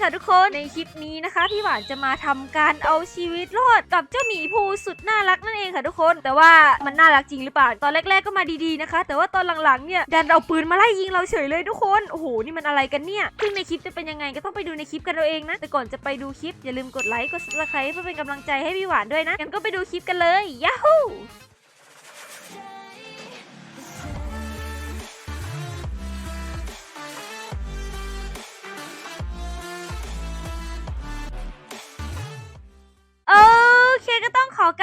ค่ะทุกคนในคลิปนี้นะคะ พี่หวานจะมาทำการเอาชีวิตรอดกับเจ้าหมีภูสุดน่ารักนั่นเองค่ะทุกคน แต่ว่ามันน่ารักจริงหรือเปล่าตอนแรก ๆก็มาดีๆนะคะ แต่ว่าตอนหลังๆเนี่ยดันเอาปืนมาไล่ยิงเราเฉยเลยทุกคนโอ้โหนี่มันอะไรกันเนี่ยซึ่งในคลิปจะเป็นยังไงก็ต้องไปดูในคลิปกันเราเองนะแต่ก่อนจะไปดูคลิปอย่าลืมกดไลค์กด subscribe เพื่อเป็นกำลังใจให้พี่หวานด้วยนะงั้นก็ไปดูคลิปกันเลยยาฮู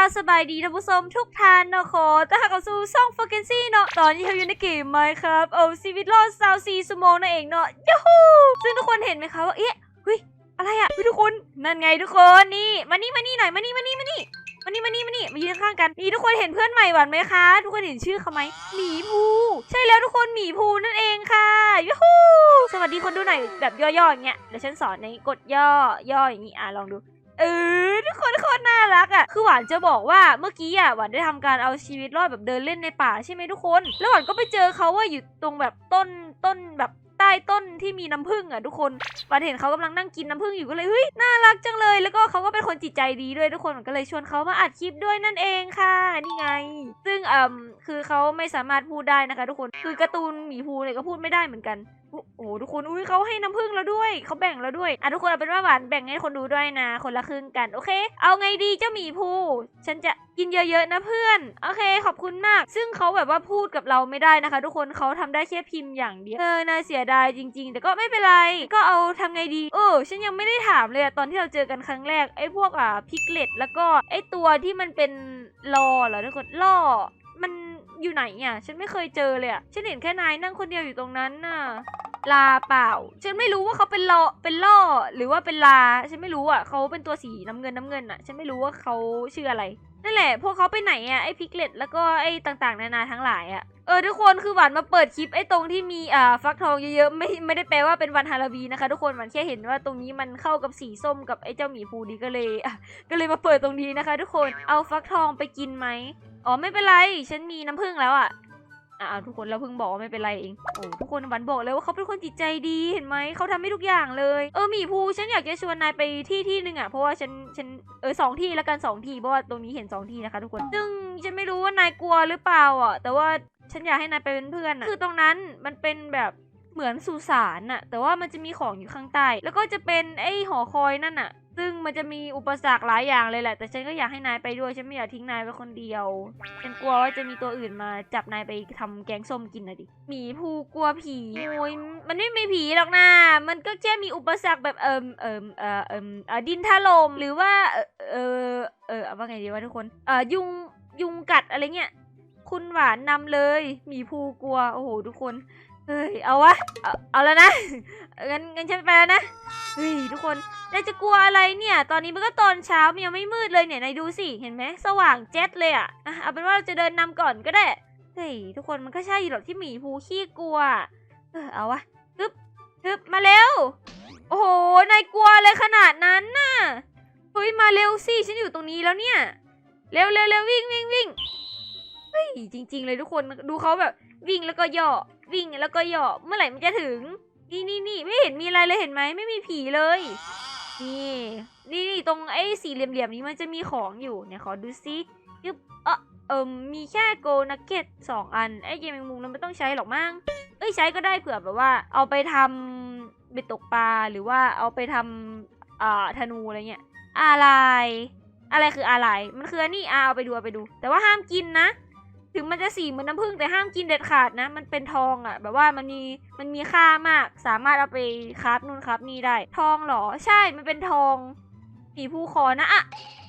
าสบายดีท่านผู้ชมทุกท่านนะขอต้อนรับเข้าสู่ช่อง f o c u n c y เนาะตอนนี้เราอยู่ในเกมไหมครับเอาชีวิตรอดซาวซีสมองนั่นเองเนาะยูฮูซึ่งทุกคนเห็นไหมคะว่าเอ๊ะเฮ้ยอะไรอะเฮ้ยทุกคนนั่นไงทุกคนนี่มานี่มานี่หน่อยมานี่มานี่มานี่มานี่มานี่มานี่มายืนข้างกันนี่ทุกคนเห็นเพื่อนใหม่หวานไหมคะ ทุกคนเห็นชื่อเขาไหมหมีภูใช่แล้วทุกคนหมีภูนั่นเองค่ะยูฮูสวัสดีคนดูหน่อยแบบย่อๆอย่างเงี้ยเดี๋ยวฉันสอนในกดย่อย่ออย่างงี้อะลองดูเออ ทุกคนโคตรน่ารักอะคือหวานจะบอกว่าเมื่อกี้อะหวานได้ทำการเอาชีวิตรอดแบบเดินเล่นในป่าใช่ไหมทุกคน แล้วหวานก็ไปเจอเขาว่าอยู่ตรงแบบต้นต้นแบบใต้ต้นที่มีน้ำผึ้งอะทุกคนหวานเห็นเขากำลังนั่งกินน้ำผึ้งอยู่ก็เลยเฮ้ยน่ารักจังเลย แล้วก็เขาก็เป็นคนจิตใจดีด้วยทุกคนหวานก็เลยชวนเขามาอัดคลิปด้วยนั่นเองค่ะ นี่ไง ซึ่งเอ่มคือเขาไม่สามารถพูดได้นะคะ ทุกคน คือการ์ตูนหมีภูเนี่ยก็พูดไม่ได้เหมือนกัน โอ้โหทุกคนอุ้ยเขาให้น้ำผึ้งเราด้วยเขาแบ่งเราด้วยอะทุกคนเอาเป็นว่าหวานแบ่งให้คนดูด้วยนะ คนละครึ่งกันโอเค เอาไงดีเจ้าหมีภูฉันจะกินเยอะๆนะเพื่อนโอเค ขอบคุณมาก ซึ่งเขาแบบว่าพูดกับเราไม่ได้นะคะ ทุกคนเขาทำได้แค่พิมพ์อย่างเดียวเออน่าเสียดายจริง ๆ แต่ก็ไม่เป็นไรก็เอาทำไงดีเออฉันยังไม่ได้ถามเลยอะตอนที่เราเจอกันครั้งแรกไอ้พวกอะพิกเลตแล้วก็ไอ้ตัวที่มันเป็นลอเหรอทุกคนล่อ อยู่ไหนอะ ฉันไม่เคยเจอเลยอะ ฉันเห็นแค่นายนั่งคนเดียวอยู่ตรงนั้นน่ะ ลาเปล่า ฉันไม่รู้ว่าเขาเป็นลอเป็นล่อหรือว่าเป็นลา ฉันไม่รู้อะเขาเป็นตัวสีน้ำเงินน้ำเงินอะ ฉันไม่รู้ว่าเขาชื่ออะไร นั่นแหละ พวกเขาไปไหนอะไอ้พิกเลตแล้วก็ไอ้ต่างๆ นานาทั้งหลายอะ เออทุกคนคือหวานมาเปิดคลิปไอ้ตรงที่มีอ่าฟักทองเยอะๆไม่ไม่ได้แปลว่าเป็นวันฮาโลวีนนะคะ ทุกคนหวานแค่เห็นว่าตรงนี้มันเข้ากับสีส้มกับไอ้เจ้าหมีภูดีก็เลยก็เลยมาเปิดตรงนี้นะคะ ทุกคนเอาฟักทองไปกินไหมอ๋อไม่เป็นไร ฉันมีน้ำผึ้งแล้วอะ อ่าทุกคนเราเพิ่งบอกว่าไม่เป็นไรเองโอ้ทุกคนหวันบอกเลยว่าเขาเป็นคนจิตใจดีเห็นไหมเขาทำให้ทุกอย่างเลยเออหมีภูฉันอยากจะชวนนายไปที่ที่หนึ่งอะเพราะว่าฉันฉันเออสองที่แล้วกันสองที่เพราะว่าตรงนี้เห็นสองที่นะคะทุกคนซึ่งฉันไม่รู้ว่านายกลัวหรือเปล่าอะแต่ว่าฉันอยากให้นายไปเป็นเพื่อนอะคือตรงนั้นมันเป็นแบบ เหมือนสุสานอะแต่ว่ามันจะมีของอยู่ข้างใต้ แล้วก็จะเป็นไอ้หอคอยนั่นอะซึ่งมันจะมีอุปสรรคหลายอย่างเลยแหละ แต่ฉันก็อยากให้นายไปด้วยฉันไม่อยากทิ้งนายไว้คนเดียว ฉันกลัวว่าจะมีตัวอื่นมาจับนายไปทำแกงส้มกินนะดิ หมีภูกลัวผีโอ้ยมันไม่มีผีหรอกนะมันก็แค่มีอุปสรรคแบบเอิมเอิมเอ่อเอิมเอ่อดินถล่มหรือว่าเออเออเออว่าไงดีวะทุกคนเอ่อยุงยุงกัดอะไรเงี้ยคุณหวานนำเลย หมีภูกลัวโอ้โหทุกคน เฮ้ย เอาวะ เอาเอาแล้วนะ งั้นงั้นฉันไปแล้วนะ เฮ้ยทุกคนนายจะกลัวอะไรเนี่ย ตอนนี้มันก็ตอนเช้ามันยังไม่มืดเลยเนี่ยนายดูสิ เห็นไหมสว่างแจ๊ดเลยอะอะ เอาเป็นว่าเราจะเดินนำก่อนก็ได้ เฮ้ยทุกคนมันก็ใช่หรอกที่หมีภูขี้กลัว เออเอาวะฮึบฮึบมาเร็ว โอ้โห นายกลัวอะไรขนาดนั้นน่ะ เฮ้ยมาเร็วสิฉันอยู่ตรงนี้แล้วเนี่ย เร็วเร็วเร็ววิ่งวิ่งวิ่งเฮ้ยจริง ๆ เลยทุกคนดูเขาแบบวิ่งแล้วก็ย่อ วิ่งแล้วก็ย่อเมื่อไหร่มันจะถึง นี่นี่นี่ไม่เห็นมีอะไรเลยเห็นไหมไม่มีผีเลย นี่นี่นี่ตรงไอ้สี่เหลี่ยมๆนี้มันจะมีของอยู่เนี่ยขอดูซิยึบเออเอิมมีแค่โกนักเก็ตสองอันไอ้เกมแมงมุมเราไม่ต้องใช้หรอกมั้งเอ้ยใช้ก็ได้เผื่อแบบว่า เอาไปทำเบ็ดตกปลาหรือว่าเอาไปทำอ่าธนูอะไรเงี้ยอะไรอะไรคืออะไร มันคืออันนี่อะเอาไปดูเอาไปดู แต่ว่าห้ามกินนะ ถึงมันจะสีเหมือนน้ำผึ้งแต่ห้ามกินเด็ดขาดนะ มันเป็นทองอะ่ะ แบบว่ามันมีมันมีค่ามาก สามารถเอาไปคราฟนู่นคราฟนี่ได้ ทองเหรอ ใช่ มันเป็นทองผีภูคอนะอะ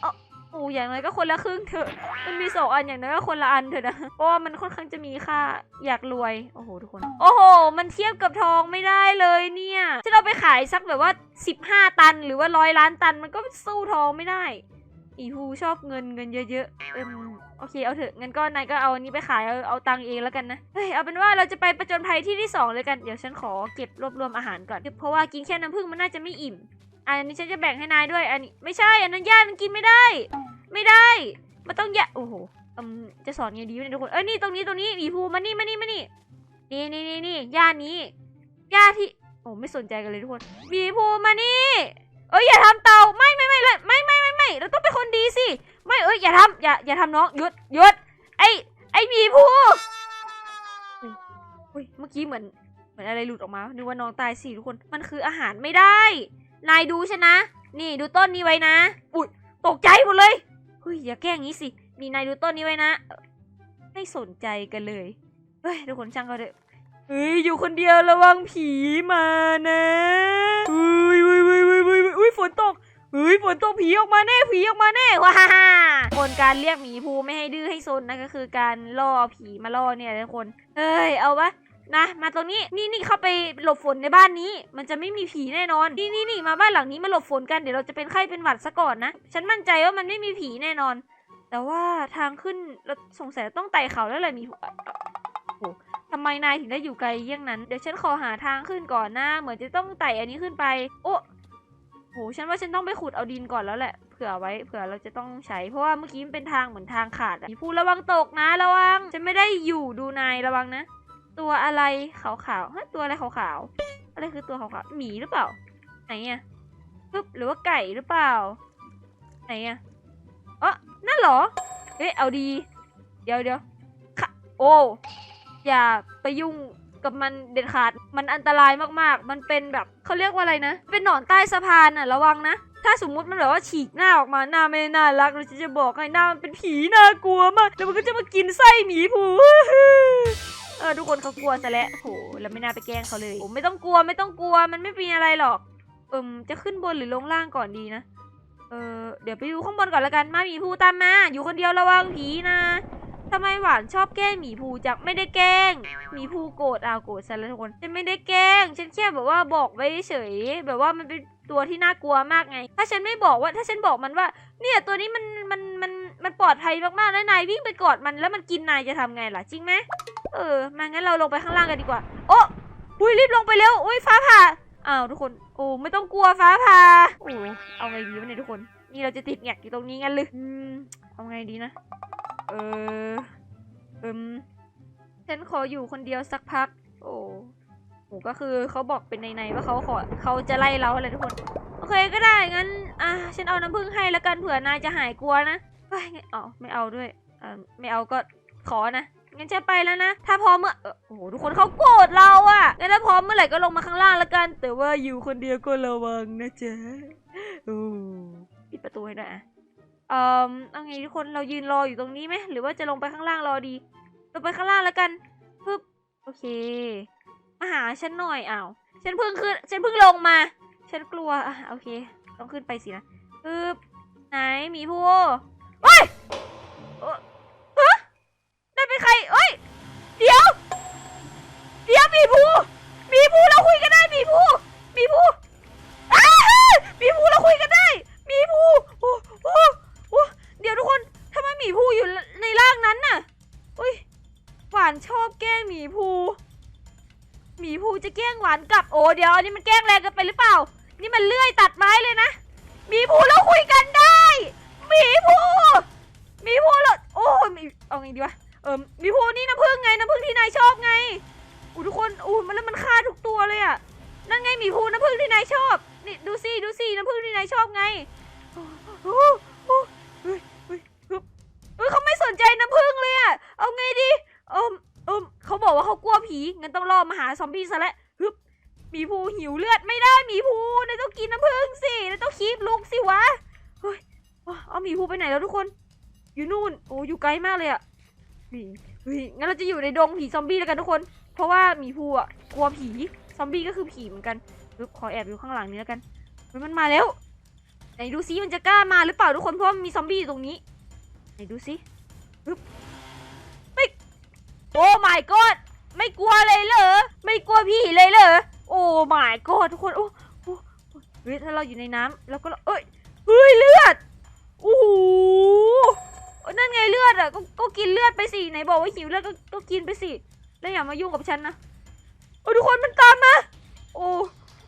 อ๋อโอ้อย่างน้อยก็คนละครึ่งเถอะ มันมีสองอันอย่างน้อยก็คนละอันเถอะนะ เพราะว่ามันค่อนข้างจะมีค่าอยากรวย โอ้โหทุกคน โอ้โห มันเทียบกับทองไม่ได้เลยเนี่ยถ้าเราไปขายสักแบบว่า 15 ตัน หรือว่าร้อยล้านตัน มันก็สู้ทองไม่ได้ อีฮูชอบเงินเงินเยอะๆเอิมโอเคเอาเถอะงั้นก็นายก็เอาอันนี้ไปขายเอาเอาตังเองแล้วกันนะเฮ้ยเอาเป็นว่าเราจะไปประจนภัยที่ที่สองเลยกันเดี๋ยวฉันขอเก็บรวบรวมอาหารก่อนเพราะว่ากินแค่น้ำผึ้งมันน่าจะไม่อิ่ม อันนี้ฉันจะแบ่งให้นายด้วย อันนี้ไม่ใช่ อันนั้นย่ามันกินไม่ได้ ไม่ได้ มันต้องย่าโอ้โหอืมจะสอนไงดีวะเนี่ยทุกคนเอ้ยนี่ตรงนี้ตรงนี้อีภูมานี่มานี่มานี่นี่นี่นี่นี่ย่านี้ย่าที่โอ้ไม่สนใจกันเลยทุกคนหมีภูมานี่เอ้ยอย่าทำเตาไม่ไม่ไม่เลยไม่ไม่ไม่ไม่ เราต้องเป็นคนดีสิ ไม่เอ้ยอย่าทำอย่าอย่าทำน้องหยุดหยุดไอไอหมีภูอุ๊ยอุ้ยเมื่อกี้เหมือนเหมือนอะไรหลุดออกมานึกว่าน้องตายสิทุกคนมันคืออาหารไม่ได้ นายดูฉันนะ นี่ดูต้นนี้ไว้นะอุ้ยตกใจหมดเลยเฮ้ยอย่าแกล้งงี้สินี่นายดูต้นนี้ไว้นะ ไม่สนใจกันเลยเฮ้ยทุกคนช่างเขาเถอะเฮ้ยอยู่คนเดียวระวังผีมานะอุ้ยอุ้ยอุ้ยอุ้ยอุ้ยฝนตก เฮ้ยฝนตกผีออกมาแน่ผีออกมาแน่ว้าฮ่าฮ่าคนการเรียกหมีภูไม่ให้ดื้อให้ซนนะก็คือการล่อผีมาล่อเนี่ยทุกคนเฮ้ยเอาวะนะมาตรงนี้นี่นี่เข้าไปหลบฝนในบ้านนี้ มันจะไม่มีผีแน่นอน นี่นี่นี่มาบ้านหลังนี้มาหลบฝนกันเดี๋ยวเราจะเป็นไข้เป็นหวัดซะก่อนนะฉันมั่นใจว่ามันไม่มีผีแน่นอน แต่ว่าทางขึ้นเราสงสัยต้องไต่เขาแล้วแหละมีโอ้ทำไมนายถึงได้อยู่ไกลเยี่ยงนั้น เดี๋ยวฉันขอหาทางขึ้นก่อนนะเหมือนจะต้องไต่อันนี้ขึ้นไป โอ้ โหฉันว่าฉันต้องไปขุดเอาดินก่อนแล้วแหละเผื่อไว้เผื่อเราจะต้องใช้เพราะว่าเมื่อกี้มันเป็นทางเหมือนทางขาดอะมีผู้ระวังตกนะระวังฉันไม่ได้อยู่ดูนายระวังนะ ตัวอะไรขาวๆฮะตัวอะไรขาวๆอะไรคือตัวขาวๆหมีหรือเปล่า ไหนอะปึ๊บหรือว่าไก่หรือเปล่า ไหนอะเอ๋อนั่นเหรอเอ๊ะเอาดี เดี๋ยวเดี๋ยวโอ้อย่าไปยุ่ง กับมันเด็ดขาด มันอันตรายมากๆ มันเป็นแบบเขาเรียกว่าอะไรนะ เป็นหนอนใต้สะพานอะระวังนะ ถ้าสมมุติมันแบบว่าฉีกหน้าออกมาหน้าไม่น่ารักเราจะจะบอกให้หน้ามันเป็นผีน่ากลัวมากแล้วมันก็จะมากินไส้หมีผูเออทุกคนเขากลัวซะแล้วโหแล้วไม่น่าไปแกล้งเขาเลยโอ้ไม่ต้องกลัวไม่ต้องกลัวมันไม่มีอะไรหรอก เอิมจะขึ้นบนหรือลงล่างก่อนดีนะเออเดี๋ยวไปดูข้างบนก่อนละกันมาหมีภูตามมา อยู่คนเดียวระวังผีนะ ทำไมหวานชอบแกล้งหมีภูจักไม่ได้แกล้งหมีภูโกรธอ้าวโกรธซะแล้วทุกคนฉันไม่ได้แกล้ง ฉันแค่แบบว่าบอกไว้เฉย แบบว่ามันเป็นตัวที่น่ากลัวมากไง ถ้าฉันไม่บอกว่า ถ้าฉันบอกมันว่า เนี่ยตัวนี้มันมันมันมันปลอดภัยมากๆแล้วนายวิ่งไปกอดมันแล้วมันกินนายจะทำไงล่ะจริงไหมเออมางั้นเราลงไปข้างล่างกันดีกว่า โอ้อุ้ยรีบลงไปเร็วอุ้ยฟ้าผ่าอ้าวทุกคนโอ้ไม่ต้องกลัวฟ้าผ่าโอ้เอาไงดีวะเนี่ยทุกคน นี่เราจะติดแงกอยู่ตรงนี้กันเลยอืมเอาไงดีนะ เออเอิมฉันขออยู่คนเดียวสักพัก โอ้โหก็คือเขาบอกเป็นในๆว่าเขาขอเขาจะไล่เราอะไรทุกคน โอเคก็ได้งั้น อะฉันเอาน้ำผึ้งให้แล้วกันเผื่อนายจะหายกลัวนะเฮ้ยงั้นอ๋อไม่เอาด้วยอ่าไม่เอาก็ขอนะงั้นจะไปแล้วนะ ถ้าพร้อมเมื่อเอ่อโอ้โหทุกคนเขาโกรธเราอะงั้นถ้าพร้อมเมื่อไหร่ก็ลงมาข้างล่างแล้วกัน แต่ว่าอยู่คนเดียวก็ระวังนะจ๊ะโอ้ปิดประตูให้ด้วยอะ เอ่อเอาไงทุกคนเรายืนรออยู่ตรงนี้ไหมหรือว่าจะลงไปข้างล่างรอดีลงไปข้างล่างแล้วกันปึ๊บโอเค มาหาฉันหน่อยอ้าวฉันเพิ่งขึ้นฉันเพิ่งลงมา ฉันกลัวอะโอเค ต้องขึ้นไปสินะปึ๊บไหนมีผู้โอ้ยเออฮะนั่นเป็นใครโอ้ เดี๋ยวอันนี้มันแกล้งแรงเกันไปหรือเปล่า นี่มันเลื่อยตัดไม้เลยนะ มีภูเราคุยกันได้หมีภูหมีภูเราโอ้ยหมีเอาไงดีวะ เออมีพูนี่น้ำผึ้งไงน้ำผึ้งที่นายชอบไงอู้ทุกคนอู้มันแล้วมันฆ่าทุกตัวเลยอะนั่นไงหมีพูน้ำผึ้งที่นายชอบ นี่ดูสิดูสิน้ำผึ้งที่นายชอบไงโอ้โอ้โอ้เฮ้ยเฮ้ยฮึบเฮ้ยเขาไม่สนใจน้ำผึ้งเลยอะเอาไงดีเอมเอมเขาบอกว่าเขากลัวผี งั้นต้องรอมาหาซอมบี้ซะแล้ว มีภูหิวเลือดไม่ได้มีภูนายต้องกินน้ำผึ้งสินายต้องคีบลุกสิวะเฮ้ยเอามีภูไปไหนแล้วทุกคน อยู่นู่น โอ้อยู่ไกลมากเลยอะเฮ้ยเฮ้ยงั้นเราจะอยู่ในดงผีซอมบี้แล้วกันทุกคน เพราะว่ามีภูอะกลัวผีซอมบี้ก็คือผีเหมือนกันปึ๊บขอแอบอยู่ข้างหลังนี้แล้วกันเฮ้ยมันมาแล้วไหนดูซิมันจะกล้ามาหรือเปล่าทุกคนเพราะว่ามีซอมบี้อยู่ตรงนี้ไหนดูซิปึ๊บไม่โอ้ my god ไม่กลัวเลยเหรอไม่กลัวผีเลยเหรอ โอ้ my god ทุกคนโอ้โอ้โอ้เฮ้ยถ้าเราอยู่ในน้ำแล้วก็เอ้ยเฮ้ยเลือดโอ้โหนั่นไงเลือดอะก็ก็กินเลือดไปสิไหนบอกว่าหิวเลือดก็ก็กินไปสิแล้วอย่ามายุ่งกับฉันนะโอ้ทุกคนมันตามมาโอ้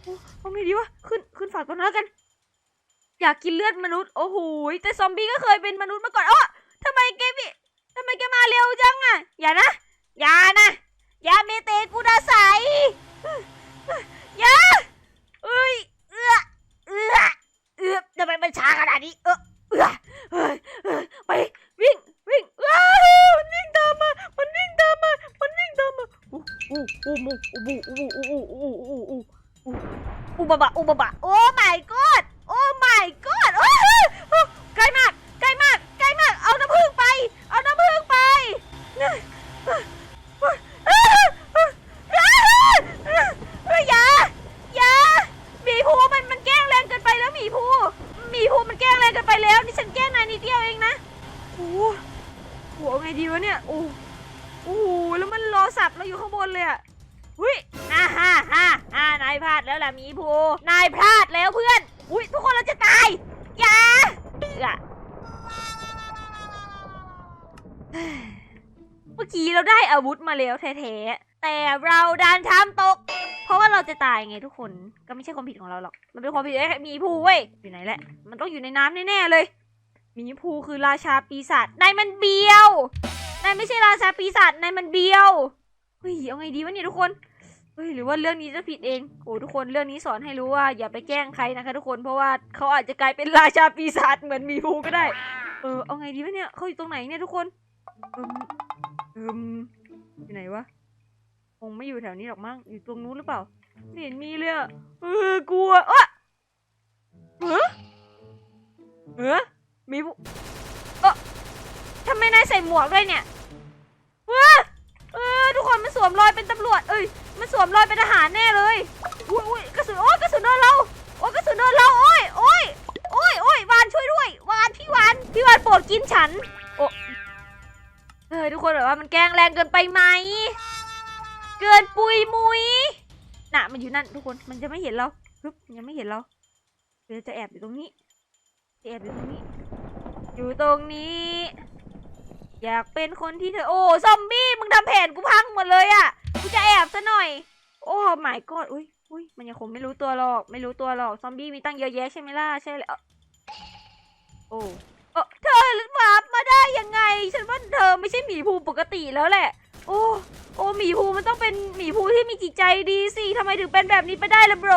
โอ้เอาไงดีวะขึ้นขึ้นฝั่งก่อนแล้วกัน อยากกินเลือดมนุษย์โอ้โหแต่ซอมบี้ก็เคยเป็นมนุษย์มาก่อนอ๋อทำไมแกพี่ทำไมแกมาเร็วจังอะอย่านะอย่านะอย่าเมเตกูดาใส อย่าเอ้ยเอื้อเอื้อเอื้อทำไมมันช้าขนาดนี้ เออเอื้อเฮ้ยเฮ้ยไปวิ่งวิ่งว้าวมันวิ่งตามมา มันวิ่งตามมา มันวิ่งตามมาอู้อู้อู้มูอู้บูอู้อู้อู้อู้อู้อู้อู้อุบะบะอู้บะบะโอ้ my god โอ้ my god โอ้ยใกล้มากใกล้มากใกล้มาก เอาน้ำผึ้งไป เอาน้ำผึ้งไปอย่าอย่าหมีภูมันมันแกล้งแรงเกินไปแล้วหมีภูหมีภูมันแกล้งแรงเกินไปแล้วนี่ฉันแกล้งนายนิดเดียวเองนะโอ้โหโหเอา ไงดีวะเนี่ย โอ้โอ้โหแล้วมันรอสับเราอยู่ข้างบนเลยอะหุ้ยอ่าฮ่าฮ่าฮ่านายพลาดแล้วล่ะมีภูนายพลาดแล้วเพื่อน อุ้ยทุกคนเราจะตาย อย่าอย่าเมื่อกี้เราได้อาวุธมาแล้วแท้ๆ แต่เราดันทำตก เพราะว่าเราจะตายไงทุกคน ก็ไม่ใช่ความผิดของเราหรอก มันเป็นความผิดไอ้มีภูเว้ย อยู่ไหนแหละ มันต้องอยู่ในน้ำแน่ๆเลย หมีภูคือราชาปีศาจนายมันเบียวนายไม่ใช่ราชาปีศาจนายมันเบียวเฮ้ยเอาไงดีวะเนี่ยทุกคนเฮ้ยหรือว่าเรื่องนี้จะผิดเองโอ้ทุกคนเรื่องนี้สอนให้รู้ว่าอย่าไปแกล้งใครนะคะทุกคนเพราะว่าเขาอาจจะกลายเป็นราชาปีศาจเหมือนหมีภูก็ได้ เออเอาไงดีวะเนี่ยเขาอยู่ตรงไหนเนี่ยทุกคนเอิมเอิมอยู่ไหนวะคงไม่อยู่แถวนี้หรอกมั้งอยู่ตรงนู้นหรือเปล่าไม่เห็นมีเลยอะเออกลัวเอะเฮ้เฮ้ มีเออทำไมนายใส่หมวกด้วยเนี่ยเฮ้อเออทุกคนมันสวมรอยเป็นตำรวจ เอ้ย มันสวมรอยเป็นทหารแน่เลย อุ้ยอุ้ยกระสุนโอ้ยกระสุนโดนเรา โอ้ยกระสุนโดนเรา โอ้ยโอ้ยโอ้ยโอ้ยวานช่วยด้วย วานพี่วาน พี่วานโปรดกินฉัน โอ้เออทุกคนแบบว่ามันแกล้งแรงเกินไปไหม เกินปุยมุยน่ะมันอยู่นั่นทุกคน มันจะไม่เห็นเราปึ๊บยังไม่เห็นเราเดี๋ยวจะแอบอยู่ตรงนี้ จะแอบอยู่ตรงนี้ อยู่ตรงนี้ อยากเป็นคนที่เธอ โอ้ ซอมบี้ มึงทำแผนกูพังหมดเลยอะ่ะ กูจะแอบซะหน่อย โอ้หมายกอดอุ้ยอุ้ยมันยังคงไม่รู้ตัวหรอก ไม่รู้ตัวหรอก ซอมบี้มีตั้งเยอะแยะใช่ไหมล่ะ ใช่เลยเอ้โอ้เออเธอหมามาได้ยังไง ฉันว่าเธอไม่ใช่หมีภูปกติแล้วแหละ โอ้ โอ้หมีภูมันต้องเป็นหมีภูที่มีจิตใจดีสิทำไมถึงเป็นแบบนี้ไปได้ล่ะบร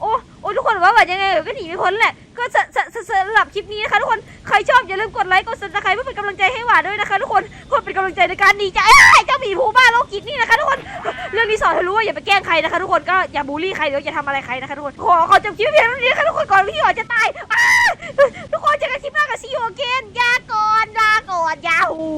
โอ้โอ้ทุกคนว่าแบบยังไงก็หนีไม่พ้นแหละ ก็สสสสำหรับคลิปนี้นะคะทุกคนใครชอบอย่าลืมกดไลค์กดซับสไครป์เพื่อเป็นกำลังใจให้หวานด้วยนะคะทุกคนเพื่อเป็นกำลังใจในการดีจเอ้ยเจ้าหมีภูบ้าโลกิจนี่นะคะทุกคนเรื่องนี้สอนให้รู้ว่าอย่าไปแกล้งใครนะคะทุกคนก็อย่าบูลลี่ใครหรืออย่าทำอะไรใครนะคะทุกคนขอขอจบคลิปเพียงเท่านี้นะคะทุกคนก่อนที่หวานจะตายทุกคนเจอกันคลิปหน้ากับซีโอเกนยาก่อนลาก่อนยาฮู